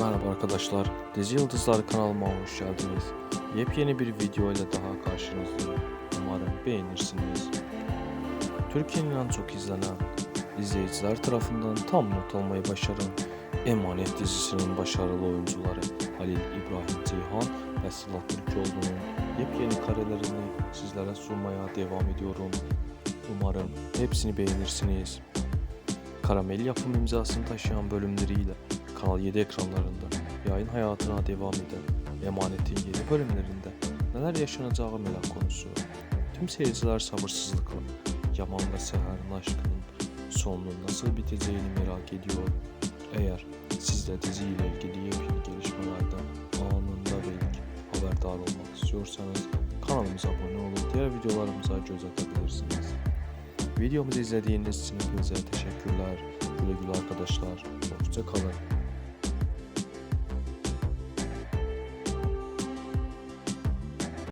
Merhaba arkadaşlar, Dizi Yıldızlar kanalıma hoş geldiniz. Yepyeni bir video ile daha karşınızdayım. Umarım beğenirsiniz. Türkiye'nin en çok izlenen, izleyiciler tarafından tam not almayı başaran Emanet dizisinin başarılı oyuncuları Halil İbrahim Ceyhan ve Sıla Türkoğlu'nun yepyeni karelerini sizlere sunmaya devam ediyorum. Umarım hepsini beğenirsiniz. Karamel yapım imzasını taşıyan bölümleriyle Kanal 7 ekranlarında yayın hayatına devam eden Emanet'in yeni bölümlerinde neler yaşanacağı merak konusu. Tüm seyirciler sabırsızlıkla Yaman ve Seher'in aşkının sonunun nasıl biteceğini merak ediyor. Eğer siz de diziyle ilgili yepyeni gelişmelerden anında ilk haberdar olmak istiyorsanız kanalımıza abone olup diğer videolarımıza göz atabilirsiniz. Videomuzu izlediğiniz için hepinize teşekkürler. Güle güle arkadaşlar. Hoşça kalın.